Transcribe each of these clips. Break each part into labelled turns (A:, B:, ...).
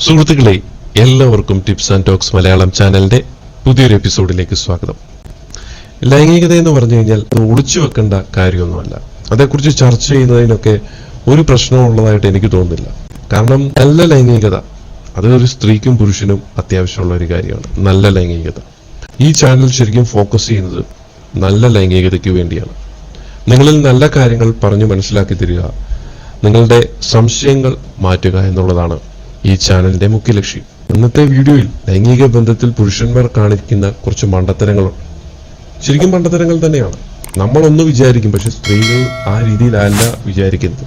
A: സുഹൃത്തുക്കളെ എല്ലാവർക്കും tips and talks Malayalam ചാനലിന്റെ പുതിയൊരു എപ്പിസോഡിലേക്ക് സ്വാഗതം. ലൈംഗികത എന്ന് പറഞ്ഞു കഴിഞ്ഞാൽ അത് ഒളിച്ചു വെക്കേണ്ട കാര്യമൊന്നുമല്ല. അതേക്കുറിച്ച് ചർച്ച ചെയ്യുന്നതിനൊക്കെ ഒരു പ്രശ്നവും ഉള്ളതായിട്ട് എനിക്ക് തോന്നുന്നില്ല. കാരണം നല്ല ലൈംഗികത അത് ഒരു സ്ത്രീക്കും പുരുഷനും അത്യാവശ്യമുള്ള ഒരു കാര്യമാണ്. നല്ല ലൈംഗികത. ഈ ചാനൽ ശരിക്കും ഫോക്കസ് ചെയ്യുന്നത് നല്ല ലൈംഗികതയ്ക്ക് വേണ്ടിയാണ്. നിങ്ങളിൽ നല്ല കാര്യങ്ങൾ പറഞ്ഞു മനസ്സിലാക്കി തരിക നിങ്ങളുടെ സംശയങ്ങൾ മാറ്റുക എന്നുള്ളതാണ് ഈ ചാനലിന്റെ മുഖ്യ ലക്ഷ്യം. ഇന്നത്തെ വീഡിയോയിൽ ലൈംഗിക ബന്ധത്തിൽ പുരുഷന്മാർ കാണിക്കുന്ന കുറച്ച് മണ്ടത്തരങ്ങളുണ്ട്. ശരിക്കും മണ്ടത്തരങ്ങൾ തന്നെയാണ്. നമ്മളൊന്ന് വിചാരിക്കും പക്ഷെ സ്ത്രീകൾ ആ രീതിയിലല്ല വിചാരിക്കുന്നത്.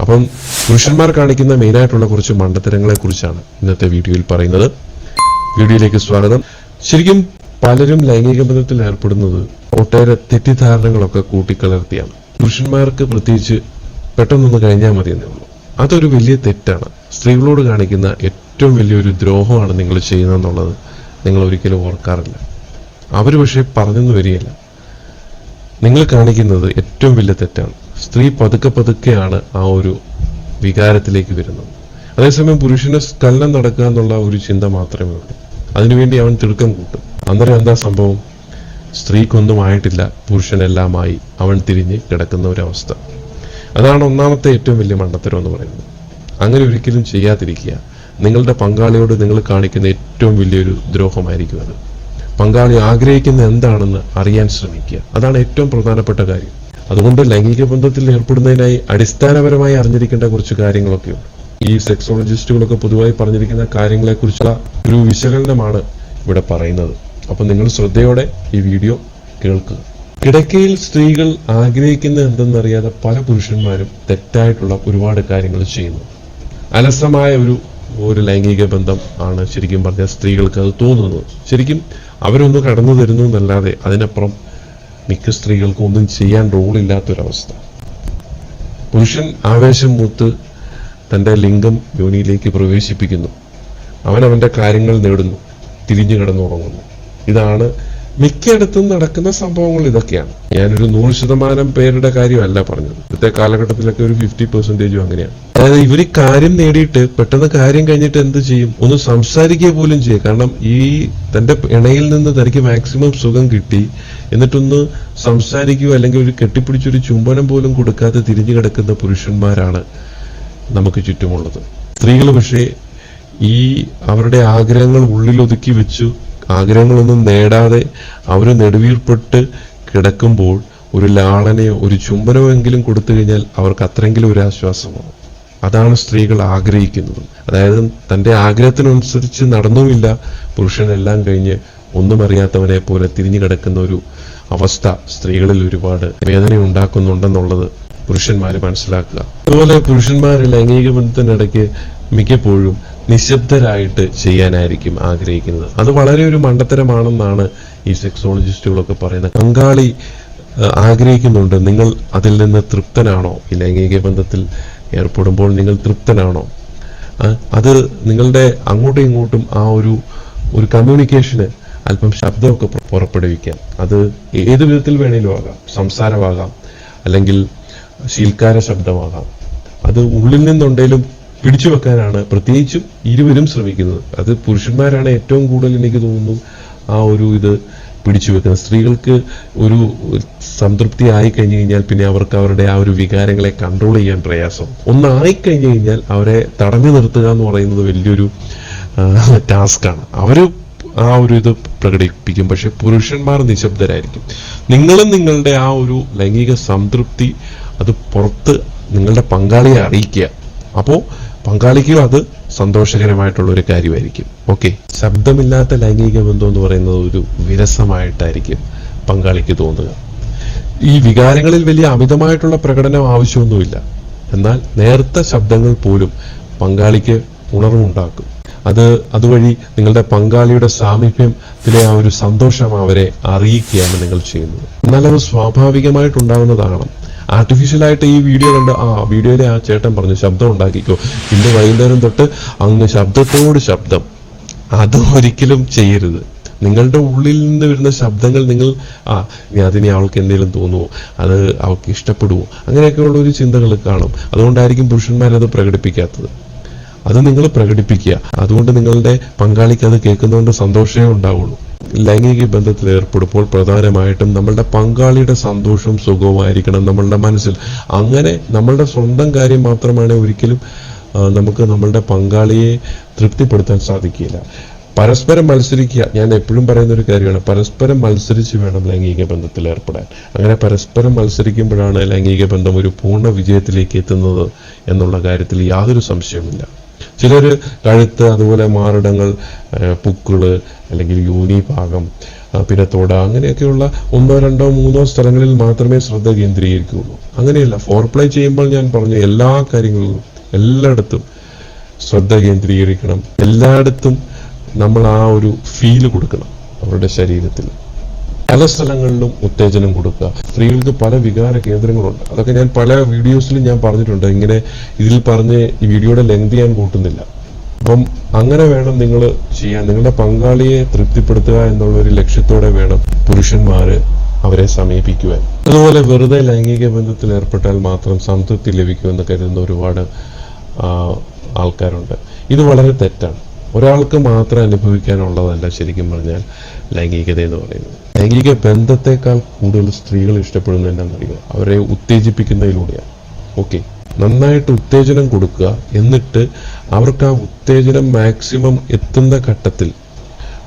A: അപ്പം പുരുഷന്മാർ കാണിക്കുന്ന മെയിനായിട്ടുള്ള കുറച്ച് മണ്ടത്തരങ്ങളെ കുറിച്ചാണ് ഇന്നത്തെ വീഡിയോയിൽ പറയുന്നത്. വീഡിയോയിലേക്ക് സ്വാഗതം. ശരിക്കും പലരും ലൈംഗിക ബന്ധത്തിൽ ഏർപ്പെടുന്നത് ഒട്ടേറെ തെറ്റിദ്ധാരണകളൊക്കെ കൂട്ടിക്കലർത്തിയാണ്. പുരുഷന്മാർക്ക് പ്രത്യേകിച്ച് പെട്ടെന്നൊന്ന് കഴിഞ്ഞാൽ മതി എന്നേ ഉള്ളൂ. അതൊരു വലിയ തെറ്റാണ്. സ്ത്രീകളോട് കാണിക്കുന്ന ഏറ്റവും വലിയൊരു ദ്രോഹമാണ് നിങ്ങൾ ചെയ്യുന്നതെന്നുള്ളത് നിങ്ങൾ ഒരിക്കലും ഓർക്കാറില്ല. അവർ പക്ഷേ പറഞ്ഞെന്ന് വരികയില്ല. നിങ്ങൾ കാണിക്കുന്നത് ഏറ്റവും വലിയ തെറ്റാണ്. സ്ത്രീ പതുക്കെ പതുക്കെയാണ് ആ ഒരു വികാരത്തിലേക്ക് വരുന്നത്. അതേസമയം പുരുഷന് സ്കലനം നടക്കുക എന്നുള്ള ഒരു ചിന്ത മാത്രമേ ഉള്ളൂ. അതിനുവേണ്ടി അവൻ തിടുക്കം കൂട്ടും. അന്നേരം എന്താ സംഭവം? സ്ത്രീക്കൊന്നും ആയിട്ടില്ല. പുരുഷനെല്ലാമായി അവൻ തിരിഞ്ഞ് കിടക്കുന്ന ഒരവസ്ഥ. അതാണ് ഒന്നാമത്തെ ഏറ്റവും വലിയ മണ്ടത്തരം എന്ന് പറയുന്നത്. അങ്ങനെ ഒരിക്കലും ചെയ്യാതിരിക്കുക. നിങ്ങളുടെ പങ്കാളിയോട് നിങ്ങൾ കാണിക്കുന്ന ഏറ്റവും വലിയൊരു ദ്രോഹമായിരിക്കും അത്. പങ്കാളി ആഗ്രഹിക്കുന്ന എന്താണെന്ന് അറിയാൻ ശ്രമിക്കുക. അതാണ് ഏറ്റവും പ്രധാനപ്പെട്ട കാര്യം. അതുകൊണ്ട് ലൈംഗിക ബന്ധത്തിൽ ഏർപ്പെടുന്നതിനായി അടിസ്ഥാനപരമായി അറിഞ്ഞിരിക്കേണ്ട കുറച്ച് കാര്യങ്ങളൊക്കെയുണ്ട് ഈ സെക്സോളജിസ്റ്റുകളൊക്കെ പൊതുവായി പറഞ്ഞിരിക്കുന്ന കാര്യങ്ങളെക്കുറിച്ചുള്ള ഒരു വിശകലനമാണ് ഇവിടെ പറയുന്നത്. അപ്പൊ നിങ്ങൾ ശ്രദ്ധയോടെ ഈ വീഡിയോ കേൾക്കുക. കിടക്കയിൽ സ്ത്രീകൾ ആഗ്രഹിക്കുന്ന എന്തെന്നറിയാതെ പല പുരുഷന്മാരും തെറ്റായിട്ടുള്ള ഒരുപാട് കാര്യങ്ങൾ ചെയ്യുന്നു. അലസമായ ഒരു ഒരു ലൈംഗിക ബന്ധം ആണ് ശരിക്കും പറഞ്ഞാൽ സ്ത്രീകൾക്ക് അത് തോന്നുന്നത്. ശരിക്കും അവരൊന്ന് കടന്നു തരുന്നു എന്നല്ലാതെ അതിനപ്പുറം മിക്ക സ്ത്രീകൾക്കും ഒന്നും ചെയ്യാൻ റോളില്ലാത്തൊരവസ്ഥ. പുരുഷൻ ആവേശം മൂത്ത് തന്റെ ലിംഗം യോനിയിലേക്ക് പ്രവേശിപ്പിക്കുന്നു. അവൻ അവന്റെ കാര്യങ്ങൾ നേടുന്നു. തിരിഞ്ഞു കിടന്നുറങ്ങുന്നു. ഇതാണ് മിക്കയിടത്തും നടക്കുന്ന സംഭവങ്ങൾ ഇതൊക്കെയാണ്. ഞാനൊരു നൂറ് ശതമാനം പേരുടെ കാര്യമല്ല പറഞ്ഞത്. ഇന്നത്തെ കാലഘട്ടത്തിലൊക്കെ ഒരു ഫിഫ്റ്റി പെർസെന്റേജും അങ്ങനെയാണ്. അതായത് ഇവർ കാര്യം നേടിയിട്ട് പെട്ടെന്ന് കാര്യം കഴിഞ്ഞിട്ട് എന്ത് ചെയ്യും? ഒന്ന് സംസാരിക്കുക പോലും ചെയ്യും. കാരണം ഈ തന്റെ ഇണയിൽ നിന്ന് തനിക്ക് മാക്സിമം സുഖം കിട്ടി. എന്നിട്ടൊന്ന് സംസാരിക്കുകയോ അല്ലെങ്കിൽ ഒരു കെട്ടിപ്പിടിച്ചൊരു ചുംബനം പോലും കൊടുക്കാതെ തിരിഞ്ഞു കിടക്കുന്ന പുരുഷന്മാരാണ് നമുക്ക് ചുറ്റുമുള്ളത്. സ്ത്രീകൾ പക്ഷേ ഈ അവരുടെ ആഗ്രഹങ്ങൾ ഉള്ളിലൊതുക്കി വെച്ചു ആഗ്രഹങ്ങളൊന്നും നേടാതെ അവർ നെടുവീർപ്പെട്ട് കിടക്കുമ്പോൾ ഒരു ലാളനയോ ഒരു ചുംബനമോ എങ്കിലും കൊടുത്തു കഴിഞ്ഞാൽ അവർക്ക് അത്രയെങ്കിലും ഒരു ആശ്വാസമാണ് അതാണ് സ്ത്രീകൾ ആഗ്രഹിക്കുന്നത്. അതായത് തന്റെ ആഗ്രഹത്തിനനുസരിച്ച് നടന്നുമില്ല. പുരുഷനെല്ലാം കഴിഞ്ഞ് ഒന്നും അറിയാത്തവനെ പോലെ തിരിഞ്ഞു കിടക്കുന്ന ഒരു അവസ്ഥ സ്ത്രീകളിൽ ഒരുപാട് വേദന ഉണ്ടാക്കുന്നുണ്ടെന്നുള്ളത് പുരുഷന്മാർ മനസ്സിലാക്കുക. അതുപോലെ പുരുഷന്മാർ ലൈംഗിക ബന്ധത്തിനിടയ്ക്ക് മിക്കപ്പോഴും നിശബ്ദരായിട്ട് ചെയ്യാനായിരിക്കും ആഗ്രഹിക്കുന്നത്. അത് വളരെ ഒരു മണ്ടത്തരമാണെന്നാണ് ഈ സെക്സോളജിസ്റ്റുകളൊക്കെ പറയുന്നത്. പങ്കാളി ആഗ്രഹിക്കുന്നുണ്ട് നിങ്ങൾ അതിൽ നിന്ന് തൃപ്തനാണോ? ഈ ലൈംഗിക ബന്ധത്തിൽ ഏർപ്പെടുമ്പോൾ നിങ്ങൾ തൃപ്തനാണോ? അത് നിങ്ങളുടെ അങ്ങോട്ടും ഇങ്ങോട്ടും ആ ഒരു ഒരു കമ്മ്യൂണിക്കേഷന് അല്പം ശബ്ദമൊക്കെ പുറ- പുറപ്പെടുവിക്കാം. അത് ഏത് വിധത്തിൽ വേണേലും ആകാം. സംസാരമാകാം. അല്ലെങ്കിൽ ശീൽക്കാര ശബ്ദമാകാം. അത് ഉള്ളിൽ നിന്നുണ്ടെങ്കിലും പിടിച്ചു വെക്കാനാണ് പ്രത്യേകിച്ചും ഇരുവരും ശ്രമിക്കുന്നത്. അത് പുരുഷന്മാരാണ് ഏറ്റവും കൂടുതൽ എനിക്ക് തോന്നുന്നു ആ ഒരു ഇത് പിടിച്ചു വെക്കുന്നത്. സ്ത്രീകൾക്ക് ഒരു സംതൃപ്തി ആയി കഴിഞ്ഞു കഴിഞ്ഞാൽ പിന്നെ അവർക്ക് അവരുടെ ആ ഒരു വികാരങ്ങളെ കൺട്രോൾ ചെയ്യാൻ പ്രയാസം. ഒന്നായി കഴിഞ്ഞു കഴിഞ്ഞാൽ അവരെ തടഞ്ഞു നിർത്തുക എന്ന് പറയുന്നത് വലിയൊരു ടാസ്ക്കാണ് അവർ ആ ഒരു ഇത് പ്രകടിപ്പിക്കും. പക്ഷെ പുരുഷന്മാർ നിശബ്ദരായിരിക്കും. നിങ്ങളും നിങ്ങളുടെ ആ ഒരു ലൈംഗിക സംതൃപ്തി അത് പുറത്ത് നിങ്ങളുടെ പങ്കാളിയെ അറിയിക്കുക. അപ്പോ പങ്കാളിക്കും അത് സന്തോഷകരമായിട്ടുള്ള ഒരു കാര്യമായിരിക്കും. ഓക്കെ ശബ്ദമില്ലാത്ത ലൈംഗിക ബന്ധം എന്ന് പറയുന്നത് ഒരു വിരസമായിട്ടായിരിക്കും പങ്കാളിക്ക് തോന്നുക. ഈ വികാരങ്ങളിൽ വലിയ അമിതമായിട്ടുള്ള പ്രകടനം ആവശ്യമൊന്നുമില്ല. എന്നാൽ നേർത്ത ശബ്ദങ്ങൾ പോലും പങ്കാളിക്ക് ഉണർവുണ്ടാക്കും. അത് അതുവഴി നിങ്ങളുടെ പങ്കാളിയുടെ സാമീപ്യത്തിലെ ആ ഒരു സന്തോഷം അവരെ അറിയിക്കുകയാണ് നിങ്ങൾ ചെയ്യുന്നത്. എന്നാൽ അത് സ്വാഭാവികമായിട്ടുണ്ടാകുന്നതാണ് ആർട്ടിഫിഷ്യലായിട്ട് ഈ വീഡിയോ കണ്ട് ആ വീഡിയോയിൽ ആ ചേട്ടൻ പറഞ്ഞു ശബ്ദം ഉണ്ടാക്കിക്കോ. ഇന്ന് വൈകുന്നേരം തൊട്ട് അങ്ങ് ശബ്ദത്തോട് ശബ്ദം. അത് ഒരിക്കലും ചെയ്യരുത്. നിങ്ങളുടെ ഉള്ളിൽ നിന്ന് വരുന്ന ശബ്ദങ്ങൾ നിങ്ങൾ ആ അതിനെ അവൾക്ക് എന്തെങ്കിലും തോന്നുമോ അത് അവൾക്ക് ഇഷ്ടപ്പെടുമോ അങ്ങനെയൊക്കെയുള്ള ഒരു ചിന്തകൾ കാണും. അതുകൊണ്ടായിരിക്കും പുരുഷന്മാരത് പ്രകടിപ്പിക്കാത്തത്. അത് നിങ്ങൾ പ്രകടിപ്പിക്കുക. അതുകൊണ്ട് നിങ്ങളുടെ പങ്കാളിക്ക് അത് കേൾക്കുന്നതുകൊണ്ട് സന്തോഷമേ ഉണ്ടാവുള്ളൂ. ലൈംഗിക ബന്ധത്തിൽ ഏർപ്പെടുമ്പോൾ പ്രധാനമായിട്ടും നമ്മളുടെ പങ്കാളിയുടെ സന്തോഷവും സുഖവുമായിരിക്കണം നമ്മളുടെ മനസ്സിൽ. അങ്ങനെ നമ്മളുടെ സ്വന്തം കാര്യം മാത്രമാണ് ഒരിക്കലും നമുക്ക് നമ്മളുടെ പങ്കാളിയെ തൃപ്തിപ്പെടുത്താൻ സാധിക്കില്ല പരസ്പരം മത്സരിക്കുക ഞാൻ എപ്പോഴും പറയുന്ന ഒരു കാര്യമാണ് പരസ്പരം മത്സരിച്ച് വേണം ലൈംഗിക ബന്ധത്തിൽ ഏർപ്പെടാൻ. അങ്ങനെ പരസ്പരം മത്സരിക്കുമ്പോഴാണ് ലൈംഗിക ബന്ധം ഒരു പൂർണ വിജയത്തിലേക്ക് എത്തുന്നത് എന്നുള്ള കാര്യത്തിൽ യാതൊരു സംശയവുമില്ല. ചിലർ കഴുത്ത് അതുപോലെ മാറിടങ്ങൾ പുക്കൾ അല്ലെങ്കിൽ യൂനി ഭാഗം പിന്നെ തൊട അങ്ങനെയൊക്കെയുള്ള ഒന്നോ രണ്ടോ മൂന്നോ സ്ഥലങ്ങളിൽ മാത്രമേ ശ്രദ്ധ കേന്ദ്രീകരിക്കുകയുള്ളൂ. അങ്ങനെയല്ല ഫോർ ഫോർപ്ലേ ചെയ്യുമ്പോൾ ഞാൻ പറഞ്ഞു എല്ലാ കാര്യങ്ങളിലും എല്ലായിടത്തും ശ്രദ്ധ കേന്ദ്രീകരിക്കണം. എല്ലായിടത്തും നമ്മൾ ആ ഒരു ഫീൽ കൊടുക്കണം അവരുടെ ശരീരത്തിൽ. പല സ്ഥലങ്ങളിലും ഉത്തേജനം കൊടുക്കുക. സ്ത്രീകൾക്ക് പല വികാര കേന്ദ്രങ്ങളുണ്ട്. അതൊക്കെ ഞാൻ പല വീഡിയോസിലും ഞാൻ പറഞ്ഞിട്ടുണ്ട്. ഇങ്ങനെ ഇതിൽ പറഞ്ഞ് ഈ വീഡിയോയുടെ ലെങ്ത് ഞാൻ കൂട്ടുന്നില്ല. അപ്പം അങ്ങനെ വേണം നിങ്ങൾ ചെയ്യാൻ. നിങ്ങളുടെ പങ്കാളിയെ തൃപ്തിപ്പെടുത്തുക എന്നുള്ള ഒരു ലക്ഷ്യത്തോടെ വേണം പുരുഷന്മാര് അവരെ സമീപിക്കുവാൻ. അതുപോലെ വെറുതെ ലൈംഗിക ബന്ധത്തിൽ ഏർപ്പെട്ടാൽ മാത്രം സംതൃപ്തി ലഭിക്കുമെന്ന് കരുതുന്ന ഒരുപാട് ആൾക്കാരുണ്ട്. ഇത് വളരെ തെറ്റാണ്. ഒരാൾക്ക് മാത്രം അനുഭവിക്കാനുള്ളതല്ല ശരിക്കും പറഞ്ഞാൽ ലൈംഗികത എന്ന് പറയുന്നത്. ലൈംഗിക ബന്ധത്തെക്കാൾ കൂടുതൽ സ്ത്രീകൾ ഇഷ്ടപ്പെടുന്നത് എന്താണെന്നറിയുക അവരെ ഉത്തേജിപ്പിക്കുന്നതിലൂടെയാണ്. ഓക്കെ നന്നായിട്ട് ഉത്തേജനം കൊടുക്കുക. എന്നിട്ട് അവർക്ക് ആ ഉത്തേജനം മാക്സിമം എത്തുന്ന ഘട്ടത്തിൽ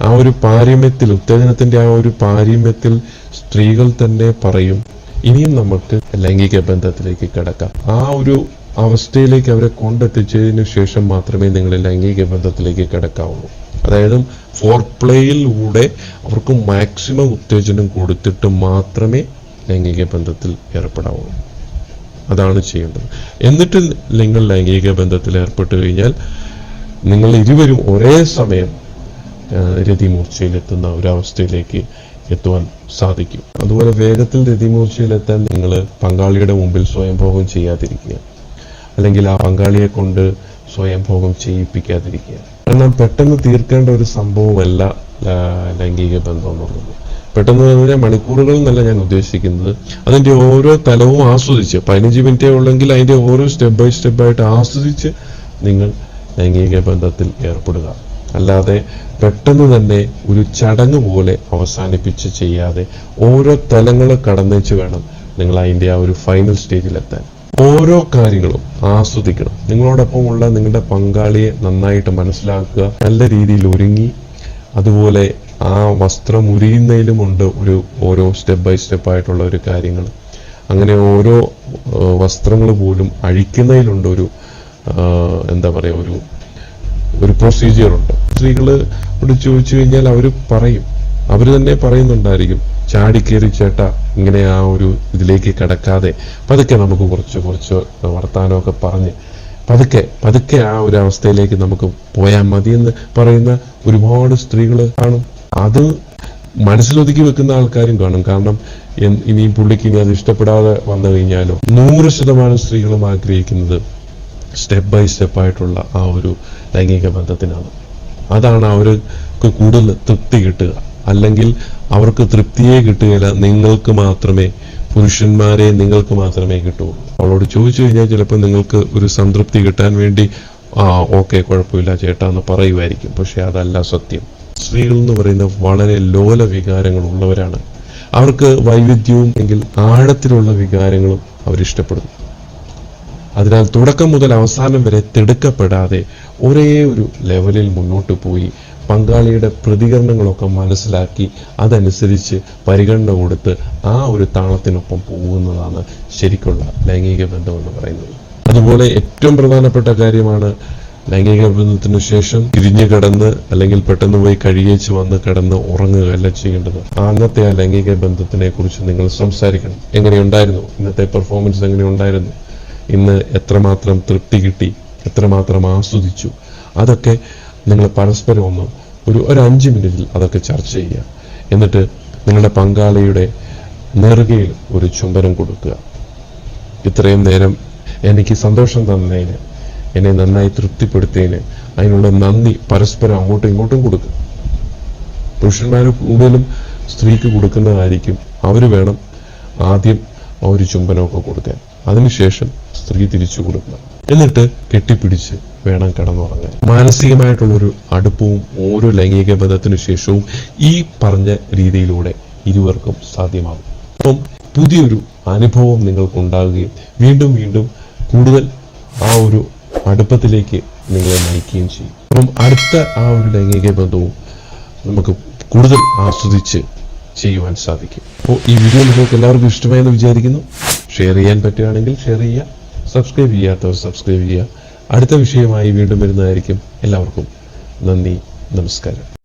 A: ആ ഒരു പാരമ്യത്തിൽ ഉത്തേജനത്തിന്റെ ആ ഒരു പാരമ്യത്തിൽ സ്ത്രീകൾ തന്നെ പറയും ഇനിയും നമുക്ക് ലൈംഗിക ബന്ധത്തിലേക്ക് കിടക്കാം. ആ ഒരു അവസ്ഥയിലേക്ക് അവരെ കൊണ്ടെത്തിച്ചതിന് ശേഷം മാത്രമേ നിങ്ങൾ ലൈംഗിക ബന്ധത്തിലേക്ക് കിടക്കാവുള്ളൂ. അതായത് ഫോർ പ്ലേയിലൂടെ അവർക്ക് മാക്സിമം ഉത്തേജനം കൊടുത്തിട്ട് മാത്രമേ ലൈംഗിക ബന്ധത്തിൽ ഏർപ്പെടാവുള്ളൂ അതാണ് ചെയ്യേണ്ടത്. എന്നിട്ട് നിങ്ങൾ ലൈംഗിക ബന്ധത്തിൽ ഏർപ്പെട്ട് കഴിഞ്ഞാൽ നിങ്ങൾ ഇരുവരും ഒരേ സമയം രതിമൂർച്ചയിലെത്തുന്ന ഒരവസ്ഥയിലേക്ക് എത്തുവാൻ സാധിക്കും. അതുപോലെ വേഗത്തിൽ രതിമൂർച്ചയിലെത്താൻ നിങ്ങൾ പങ്കാളിയുടെ മുമ്പിൽ സ്വയംഭോഗം ചെയ്യാതിരിക്കുക. അല്ലെങ്കിൽ ആ പങ്കാളിയെ കൊണ്ട് സ്വയംഭോഗം ചെയ്യിപ്പിക്കാതിരിക്കുക. കാരണം പെട്ടെന്ന് തീർക്കേണ്ട ഒരു സംഭവമല്ല ലൈംഗിക ബന്ധം എന്നുള്ളത്. പെട്ടെന്ന് പറഞ്ഞാൽ മണിക്കൂറുകൾ എന്നല്ല ഞാൻ ഉദ്ദേശിക്കുന്നത്. അതിന്റെ ഓരോ തലവും ആസ്വദിച്ച് പതിനഞ്ച് മിനിറ്റേ ഉള്ളെങ്കിൽ അതിന്റെ ഓരോ സ്റ്റെപ്പ് ബൈ സ്റ്റെപ്പ് ആയിട്ട് ആസ്വദിച്ച് നിങ്ങൾ ലൈംഗിക ബന്ധത്തിൽ ഏർപ്പെടുക. അല്ലാതെ പെട്ടെന്ന് തന്നെ ഒരു ചടങ്ങ് പോലെ അവസാനിപ്പിച്ച് ചെയ്യാതെ ഓരോ തലങ്ങൾ കടന്നേച്ച് വേണം നിങ്ങൾ അതിന്റെ ആ ഒരു ഫൈനൽ സ്റ്റേജിലെത്താൻ ഓരോ കാര്യങ്ങളും ആസ്വദിക്കണം. നിങ്ങളോടൊപ്പമുള്ള നിങ്ങളുടെ പങ്കാളിയെ നന്നായിട്ട് മനസ്സിലാക്കുക. നല്ല രീതിയിൽ ഒരുങ്ങി. അതുപോലെ ആ വസ്ത്രം ഉരിയുന്നതിലുമുണ്ട് ഒരു ഓരോ സ്റ്റെപ്പ് ബൈ സ്റ്റെപ്പ് ആയിട്ടുള്ള ഒരു കാര്യങ്ങൾ. അങ്ങനെ ഓരോ വസ്ത്രങ്ങൾ പോലും അഴിക്കുന്നതിലുണ്ട് ഒരു എന്താ പറയുക ഒരു ഒരു പ്രൊസീജിയർ ഉണ്ട്. സ്ത്രീകൾ ചോദിച്ചു കഴിഞ്ഞാൽ അവർ പറയും. അവർ തന്നെ പറയുന്നുണ്ടായിരിക്കും. ചാടിക്കേറി ചേട്ട ഇങ്ങനെ ആ ഒരു ഇതിലേക്ക് കിടക്കാതെ പതുക്കെ നമുക്ക് കുറച്ച് കുറച്ച് വർത്താനമൊക്കെ പറഞ്ഞ് പതുക്കെ പതുക്കെ ആ ഒരു അവസ്ഥയിലേക്ക് നമുക്ക് പോയാൽ മതി എന്ന് പറയുന്ന ഒരുപാട് സ്ത്രീകൾ കാണും. അത് മനസ്സിലൊതുക്കി വെക്കുന്ന ആൾക്കാരും കാണും. കാരണം ഇനി പുള്ളിക്ക് ഇനി അത് ഇഷ്ടപ്പെടാതെ വന്നു കഴിഞ്ഞാലോ? നൂറ് ശതമാനം സ്ത്രീകളും ആഗ്രഹിക്കുന്നത് സ്റ്റെപ്പ് ബൈ സ്റ്റെപ്പ് ആയിട്ടുള്ള ആ ഒരു ലൈംഗിക ബന്ധത്തിനാണ്. അതാണ് അവർക്ക് കൂടുതൽ തൃപ്തി കിട്ടുക അല്ലെങ്കിൽ അവർക്ക് തൃപ്തിയെ കിട്ടുകയില്ല. നിങ്ങൾക്ക് മാത്രമേ പുരുഷന്മാരെ നിങ്ങൾക്ക് മാത്രമേ കിട്ടൂ. അവളോട് ചോദിച്ചു കഴിഞ്ഞാൽ ചിലപ്പോൾ നിങ്ങൾക്ക് ഒരു സംതൃപ്തി കിട്ടാൻ വേണ്ടി ആ ഓക്കെ കുഴപ്പമില്ല ചേട്ടാ എന്ന് പറയുമായിരിക്കും. പക്ഷെ അതല്ല സത്യം. സ്ത്രീകൾ എന്ന് പറയുന്നത് വളരെ ലോല വികാരങ്ങൾ ഉള്ളവരാണ് അവർക്ക് വൈവിധ്യവും എങ്കിൽ ആഴത്തിലുള്ള വികാരങ്ങളും അവരിഷ്ടപ്പെടുന്നു. അതിനാൽ തുടക്കം മുതൽ അവസാനം വരെ തിടുക്കപ്പെടാതെ ഒരേ ഒരു ലെവലിൽ മുന്നോട്ട് പോയി പങ്കാളിയുടെ പ്രതികരണങ്ങളൊക്കെ മനസ്സിലാക്കി അതനുസരിച്ച് പരിഗണന കൊടുത്ത് ആ ഒരു താളത്തിനൊപ്പം പോകുന്നതാണ് ശരിക്കുള്ള ലൈംഗിക ബന്ധം എന്ന് പറയുന്നത്. അതുപോലെ ഏറ്റവും പ്രധാനപ്പെട്ട കാര്യമാണ് ലൈംഗിക ബന്ധത്തിന് ശേഷം തിരിഞ്ഞു കിടന്ന് അല്ലെങ്കിൽ പെട്ടെന്ന് പോയി കഴിയേച്ച് വന്ന് കിടന്ന് ഉറങ്ങുകയല്ല ചെയ്യേണ്ടത്. അന്നത്തെ ആ ലൈംഗിക ബന്ധത്തിനെ കുറിച്ച് നിങ്ങൾ സംസാരിക്കണം. എങ്ങനെയുണ്ടായിരുന്നു? ഇന്നത്തെ പെർഫോമൻസ് എങ്ങനെയുണ്ടായിരുന്നു? ഇന്ന് എത്രമാത്രം തൃപ്തി കിട്ടി? എത്രമാത്രം ആസ്വദിച്ചു? അതൊക്കെ നിങ്ങൾ പരസ്പരം ഒന്ന് ഒരു ഒരു അഞ്ച് മിനിറ്റിൽ അതൊക്കെ ചർച്ച ചെയ്യുക. എന്നിട്ട് നിങ്ങളുടെ പങ്കാളിയുടെ നെറുകയിൽ ഒരു ചുംബനം കൊടുക്കുക. ഇത്രയും നേരം എനിക്ക് സന്തോഷം തന്നതിന് എന്നെ നന്നായി തൃപ്തിപ്പെടുത്തിയതിന് അതിനുള്ള നന്ദി പരസ്പരം അങ്ങോട്ടും ഇങ്ങോട്ടും കൊടുക്കുക. പുരുഷന്മാർ കൂടുതലും സ്ത്രീക്ക് കൊടുക്കുന്നതായിരിക്കും. അവർ വേണം ആദ്യം ആ ഒരു ചുംബനമൊക്കെ കൊടുക്കാൻ. അതിനുശേഷം സ്ത്രീ തിരിച്ചു കൊടുക്കുക എന്നിട്ട് കെട്ടിപ്പിടിച്ച് വേണം കിടന്നുറങ്ങാൻ. മാനസികമായിട്ടുള്ളൊരു അടുപ്പവും ഓരോ ലൈംഗിക ബന്ധത്തിനു ശേഷവും ഈ പറഞ്ഞ രീതിയിലൂടെ ഇരുവർക്കും സാധ്യമാകും. അപ്പം പുതിയൊരു അനുഭവം നിങ്ങൾക്കുണ്ടാകുകയും വീണ്ടും വീണ്ടും കൂടുതൽ ആ ഒരു അടുപ്പത്തിലേക്ക് നിങ്ങളെ നയിക്കുകയും ചെയ്യും. അപ്പം അടുത്ത ആ ഒരു ലൈംഗിക ബന്ധവും നമുക്ക് കൂടുതൽ ആസ്വദിച്ച് ചെയ്യുവാൻ സാധിക്കും. അപ്പോൾ ഈ വീഡിയോ നിങ്ങൾക്ക് എല്ലാവർക്കും ഇഷ്ടമായെന്ന് വിചാരിക്കുന്നു. ഷെയർ ചെയ്യാൻ പറ്റുകയാണെങ്കിൽ ഷെയർ ചെയ്യുക. സബ്സ്ക്രൈബ് ചെയ്യാത്തവർ സബ്സ്ക്രൈബ് ചെയ്യുക. അടുത്ത വിഷയമായി വീണ്ടും വരുന്നതായിരിക്കും. എല്ലാവർക്കും നന്ദി നമസ്കാരം.